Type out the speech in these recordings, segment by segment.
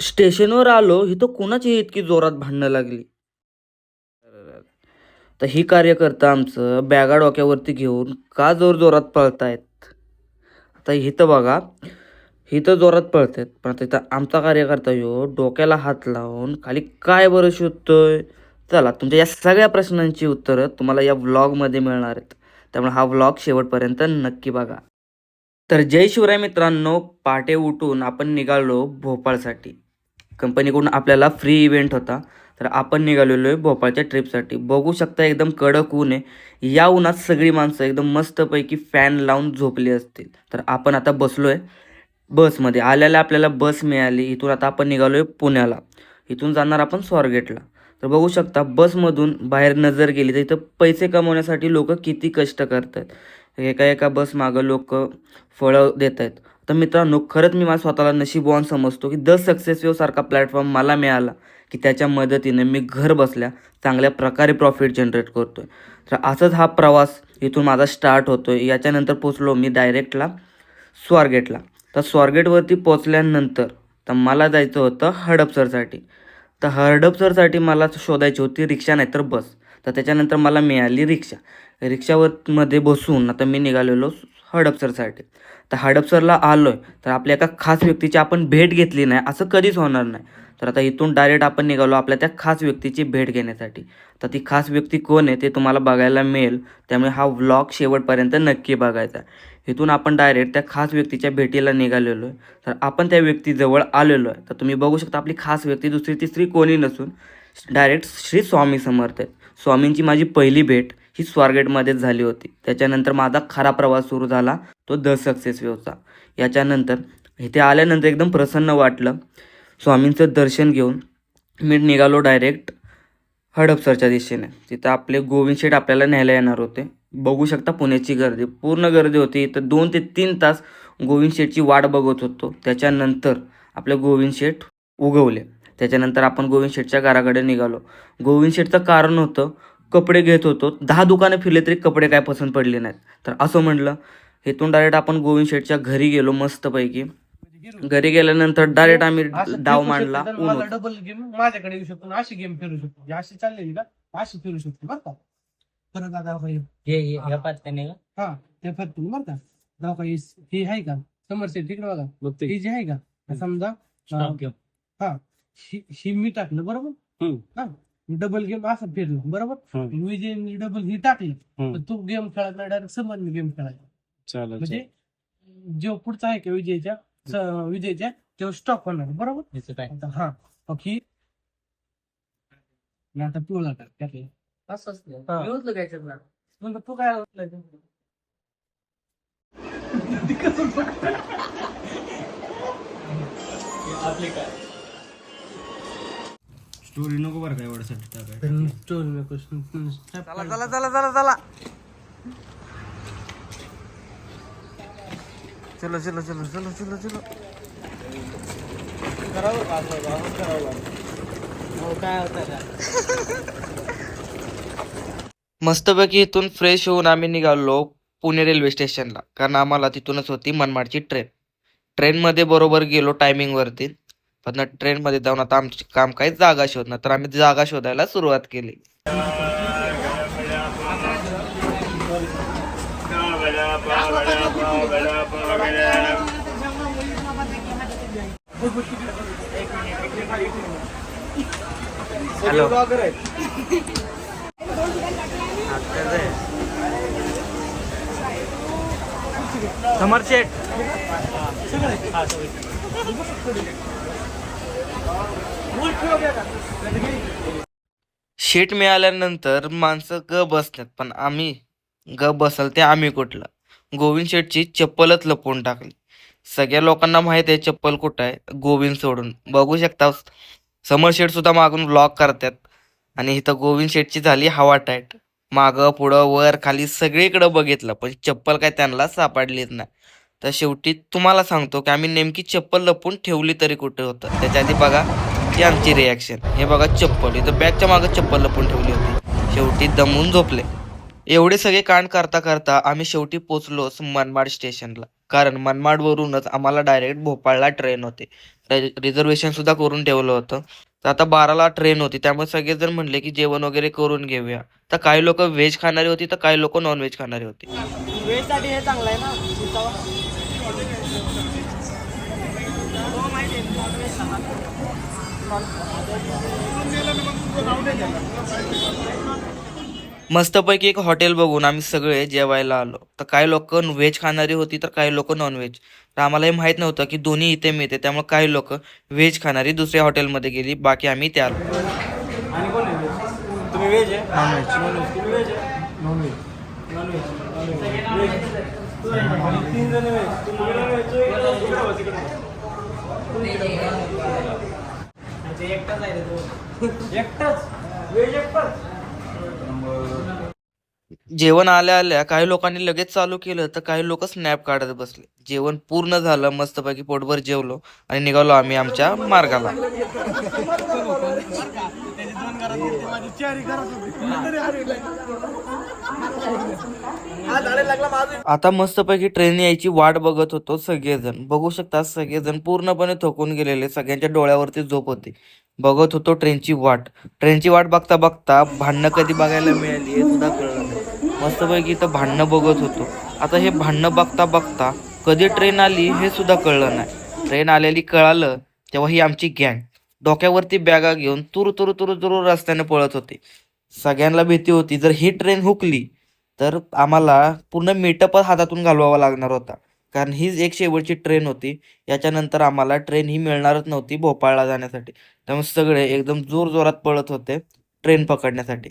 स्टेशनवर आलो इथं कोणाची इतकी जोरात भांडणं लागली. तर ही कार्यकर्ता आमचं बॅगा डोक्यावरती घेऊन का जोर जोरात पळतायत? आता इथं बघा इथं जोरात पळतायत. पण आता इथं आमचा कार्यकर्ता यो डोक्याला हात लावून खाली काय बरं शोधतोय? चला तुमच्या या सगळ्या प्रश्नांची उत्तरं तुम्हाला या व्लॉगमध्ये मिळणार आहेत. त्यामुळे हा व्लॉग शेवटपर्यंत नक्की बघा. तर जय शिवराय मित्रांनो पहाटे उठून आपण निघालो भोपाळसाठी. कंपनीकडून आपल्याला फ्री इव्हेंट होता. तर आपण निघालेलो आहे भोपाळच्या ट्रिपसाठी बघू शकता एकदम कडक ऊन आहे. या उन्हात सगळी माणसं एकदम मस्तपैकी फॅन लावून झोपली असतील. तर आपण आता बसलो आहे बसमध्ये. आल्याला आपल्याला बस मिळाली. इथून आता आपण निघालो आहे पुण्याला. इथून जाणार आपण स्वारगेटला. तर बघू शकता बसमधून बाहेर नजर गेली तर इथं पैसे कमवण्यासाठी लोक किती कष्ट करतात एका एका बस मागं लोक फळं देत आहेत तर मित्रांनो खरंच मी माझ्या स्वतःला नशीबवान समजतो की द सक्सेस सारखा प्लॅटफॉर्म मला मिळाला की त्याच्या मदतीने मी घर बसल्या चांगल्या प्रकारे प्रॉफिट जनरेट करतोय. तर असंच हा प्रवास इथून माझा स्टार्ट होतोय. याच्यानंतर पोचलो मी डायरेक्टला स्वारगेटला. तर स्वारगेटवरती पोचल्यानंतर तर मला जायचं होतं हडपसरसाठी. तर हडपसरसाठी मला शोधायची होती रिक्षा नाही तर बस. तर त्याच्यानंतर मला मिळाली रिक्षा. रिक्षावर मध्ये बसून आता मी निघालेलो हडपसरसाठी. तर हडपसरला आलो आहे तर आपल्या एका खास व्यक्तीची आपण भेट घेतली नाही असं कधीच होणार नाही. तर आता इथून डायरेक्ट आपण निघालो आपल्या त्या खास व्यक्तीची भेट घेण्यासाठी. तर ती खास व्यक्ती कोण आहे ते तुम्हाला बघायला मिळेल त्यामुळे हा व्लॉग शेवटपर्यंत नक्की बघायचा. इथून आपण डायरेक्ट त्या खास व्यक्तीच्या भेटीला निघालेलो आहे. तर आपण त्या व्यक्तीजवळ आलेलो आहे. तर तुम्ही बघू शकता आपली खास व्यक्ती दुसरी तिसरी कोणी नसून डायरेक्ट श्री स्वामी समर्थ आहेत. स्वामींची माझी पहिली भेट. ही स्वारगेटमध्येच झाली होती. त्याच्यानंतर माझा खरा प्रवास सुरू झाला तो द सक्सेस वेवचा याच्यानंतर इथे आल्यानंतर एकदम प्रसन्न वाटलं. स्वामींचं दर्शन घेऊन मी निघालो डायरेक्ट हडपसरच्या दिशेने. तिथं आपले गोविंद शेठ आपल्याला न्यायला येणार होते. बघू शकता पुण्याची गर्दी. पूर्ण गर्दी होती. तर दोन ते तीन तास गोविंद शेठची वाट बघत होतो. त्याच्यानंतर आपले गोविंद शेठ उगवले. त्याच्यानंतर आपण गोविंद शेठच्या घराकडे निघालो. गोविंद शेठचं कारण होतं कपडे घेत होतो. दहा दुकानं फिरले तरी कपडे काय पसंत पडले नाहीत. तर असं म्हटलं इथून डायरेक्ट आपण गोविंद शेठच्या घरी गेलो मस्तपैकी. घरी गेल्यानंतर डायरेक्ट आम्ही डाव मांडला डबल गेम माझ्याकडे येऊ शकतो अशी गेम फिरू शकतो. ही अशी चाललेली का अशी फिरू शकतो बरं का? परत आता हे का हा ते फक्त बरं का? जाऊ का ही- आहे का? समोरचे तिकडे बघा. बघतो ही जी आहे का? समजा ही. ही मी टाकलं बरोबर. हा. डबल गेम असं फिरलो बरोबर हम्म. विजय डबल ही टाकली हम्म. तर तू गेम खेळत नाही डायरेक्ट समज गेम खेळायचा चालेल म्हणजे जो पुढचा आहे का विजयच्या स- विजयच्या तो स्टॉप होणार बरोबर आता हा बाकी आणि आता पिवळा टाक त्यातला. असं असतं हा. व्यवस्थित काय करणार मग तू काय ओळखलं? आपले काय स्टोरी नको बरं काय एवढ्यासाठी टाकाय स्टोरी नको चला चला चला चला चला. चलो चलो चलो चलो चलो चलो. हो, काय होतं का मस्तपैकी इथून फ्रेश होऊन आम्ही निघालो पुणे रेल्वे स्टेशनला कारण आम्हाला तिथूनच होती मनमाडची ट्रेन ट्रेनमध्ये बरोबर गेलो टायमिंगवरती पण ट्रेनमध्ये जाऊन आता आमचे काम काहीच जागा शोधणार तर आम्ही जागा शोधायला सुरुवात केली. हॅलो. समर शेठ. शेट मिळाल्यानंतर माणसं ग बसतात पण आम्ही ग बसल ते आम्ही कुठलं? गोविंद शेटची चप्पलच लपवून टाकली. सगळ्या लोकांना माहीत आहे चप्पल कुठं आहे गोविंद सोडून. बघू शकता समर शेट सुद्धा मागून ब्लॉक करतात आणि इथं गोविंद शेटची झाली हवा टाईट. मागं पुढं वर खाली सगळीकडं बघितलं पण चप्पल काय त्यांना सापडलीच नाही. तर शेवटी तुम्हाला सांगतो की आम्ही नेमकी चप्पल लपून ठेवली तरी कुठे होतं? त्याच्या आधी बघा ती आमची रिॲक्शन हे बघा चप्पल. इथं बॅगच्या मागं चप्पल लपून ठेवली होती. शेवटी दमून झोपले. एवढे सगळे कांड करता करता आम्ही शेवटी पोचलोच मनमाड स्टेशनला. कारण मनमाडवरूनच आम्हाला डायरेक्ट भोपाळला ट्रेन होते. रिझर्वेशन सुद्धा करून ठेवलं होतं. तर आता बाराला ट्रेन होती. त्यामुळे सगळेजण म्हणले की जेवण वगैरे करून घेऊया. तर काही लोक व्हेज खाणारी होती तर काही लोक नॉन व्हेज खाणारी होती. व्हेजसाठी हे चांगलं आहे ना मस्तपैकी एक हॉटेल बघून आम्ही सगळे जेवायला आलो. तर काही लोक व्हेज खाणारी होती तर काही लोक नॉन व्हेज तर आम्हाला हे माहीत नव्हतं की दोन्ही इथे मिळते त्यामुळे काही लोक व्हेज खाणारी दुसऱ्या हॉटेलमध्ये गेली बाकी आम्ही त्या आलो तुम्ही व्हेज आहे? नॉनव्हेज तुम्ही व्हेज आहे नॉनव्हेज तीन जण व्हेज तुम्ही नॉनव्हेज एकटाच आहे रे तो. एकटाच? व्हेज एकटाच? जेवण आल्या आल्या काही लोकांनी लगेच चालू केलं तर काही लोक स्नॅप काढत बसले. जेवण पूर्ण झालं मस्तपैकी पोटभर जेवलो आणि निघालो आम्ही आमच्या मार्गाला. आता मस्तपैकी ट्रेन यायची वाट बघत होतो सगळेजण. बघू शकता सगळेजण पूर्णपणे थकून गेलेले सगळ्यांच्या डोळ्यावरती झोप होती. बघत होतो ट्रेनची वाट. ट्रेनची वाट बघता बघता भांडणं कधी बघायला मिळाली हे सुद्धा कळलं नाही. मस्तपैकी इथं भांडणं बघत होतो. आता हे भांडणं बघता बघता कधी ट्रेन आली हे सुद्धा कळलं नाही. ट्रेन आलेली कळालं तेव्हा ही आमची गँग डोक्यावरती बॅगा घेऊन तुरु तुरु तुरु तुरु रस्त्याने पळत होते. सगळ्यांना भीती होती जर ही ट्रेन हुकली तर आम्हाला पूर्ण मेटअपच हातातून घालवावा लागणार होता कारण हीच एक शेवटची ट्रेन होती याच्यानंतर आम्हाला ट्रेन ही मिळणारच नव्हती भोपाळला जाण्यासाठी त्यामुळे सगळे एकदम जोर जोरात पळत होते ट्रेन पकडण्यासाठी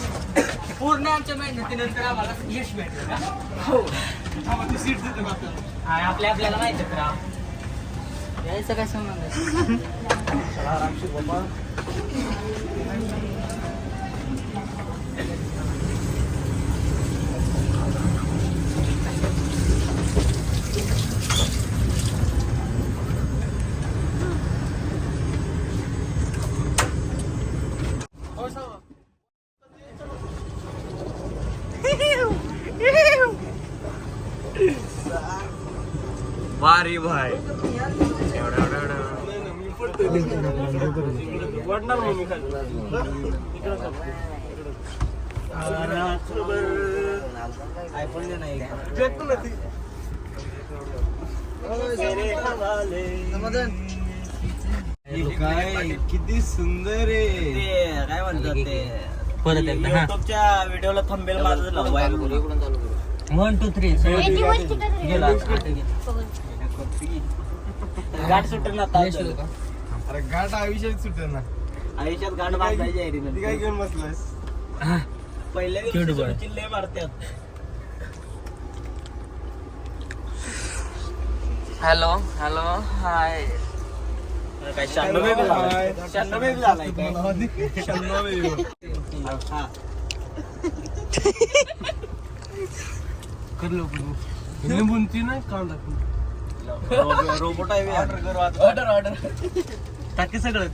पूर्ण आमच्या मेहनतीनंतर आम्हाला यश भेटलं. का हो सीट देतो का आपल्याला? हा, आपल्या आपल्याला माहिती आहे राव यायचं काय संबंध? आहे? वारी भाई. वाटणार मग मी आयफोन दे नाही देतो ना ती काय किती सुंदर आहे काय म्हणतात ते परत एकदा हा व्हिडिओला थंबेल माझं लावायला वन टू थ्री गेला. गाठ सुटेल ना? अरे गाठ आयुष्यात सुटेल ना. आयुष्यात गाठ बांधायची आहे ती काय घेऊन बसलास पहिल्या दिवशी. चिल्ले मारतात हॅलो हॅलो हाय काय शहाण्णव झालाय. शहाण्णव झालाय काय? शहाण्णव हा करलो लिंबूंची नाही कांदा रोबोट आहे ऑर्डर करू ऑर्डर ऑर्डर टाकी सगळं.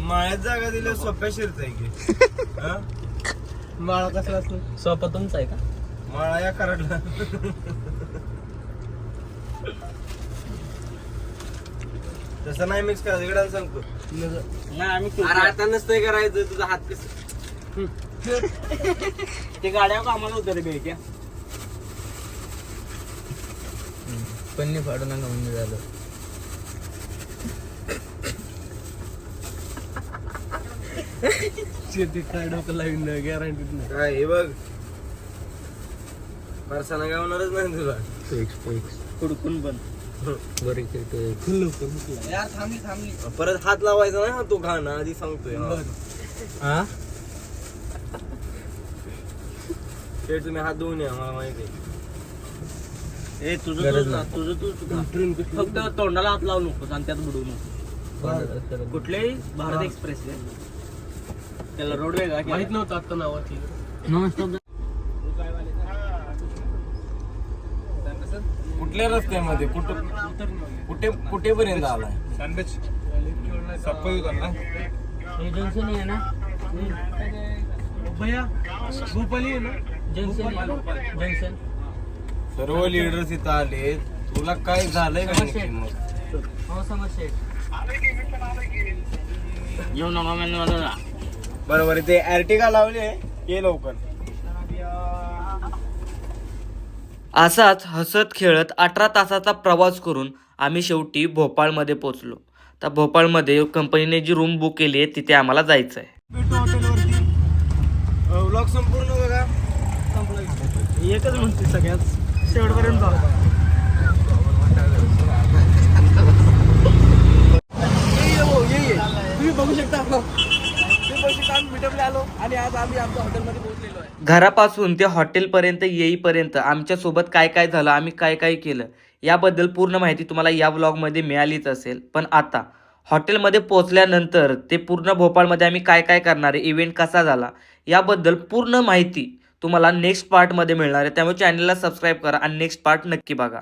माळ्यात जागा दिल्या सोप्या शिरत आहे की? हा? माळा कसला असतो? सोपा तुमचा आहे का? माळा या कराडला. तसं नाही मिक्स करा इकडे सांगतो. नाही आम्ही आता नसतंय करायचं तुझा हात कस? ते गाड्या कामाला होत्या रे पन्नी फाडू नका म्हणजे झालं. शेती काय डोकं लावीन गॅरंटी नाही काय हे बघ. फारसाना गावणारच नाही तुला. फिक्स फिक्स हुडकून पण. बरी किरकोळ. खुल्लं. यार थांबली थांबली. परत हात लावायचा नाही हा तू घाण आधी सांगतोय हा. हा शेठ तुम्ही हात धुवून या मला माहिती आहे. ए तुझं गरज तुझं नाही. तुझं तू फक्त तोंडाला हात लावू नकोस आणि त्यात बुडवू नको कुठलेही भारत एक्सप्रेस त्याला रोड वेगळा केला. माहीत नव्हतं आता नावाची. कुठल्या रस्त्यामध्ये? कुठं? कुठे कुठेपर्यंत आलाय? हे जंक्शन आहे ना? भैया भोपाली आहे ना? Junction junction. सर्व लिडर्स इथं आले. तुला काय झालंय का समस्या. नक्की मग? हो येऊ नका मला बरोबर ते अर्टिगा लावले? ये लवकर. असाच हसत खेळत अठरा तासाचा प्रवास करून आम्ही शेवटी भोपाळमध्ये पोचलो तर भोपाळमध्ये कंपनीने जी रूम बुक केली आहे तिथे आम्हाला जायचं आहे भेटू हॉटेलवरती. व्लॉग संपूर्ण बघा. एकच म्हणते सगळ्यात. शेवटपर्यंत चालू तुम्ही बघू शकता. ते पैसे काम मिटवले आलो आणि आज आम्ही आमच्या हॉटेलमध्ये पोहोचलेलो आहे. घरापासून ते हॉटेलपर्यंत येईपर्यंत आमच्यासोबत काय काय झालं आम्ही काय काय केलं याबद्दल पूर्ण माहिती तुम्हाला या व्लॉगमध्ये मिळालीच असेल. पण आता हॉटेलमध्ये पोहोचल्यानंतर ते पूर्ण भोपाळमध्ये आम्ही काय काय करणार आहे इव्हेंट कसा झाला याबद्दल पूर्ण माहिती तुम्हाला नेक्स्ट पार्टमध्ये मिळणार आहे. त्यामुळे चॅनलला सबस्क्राईब करा आणि नेक्स्ट पार्ट नक्की बघा.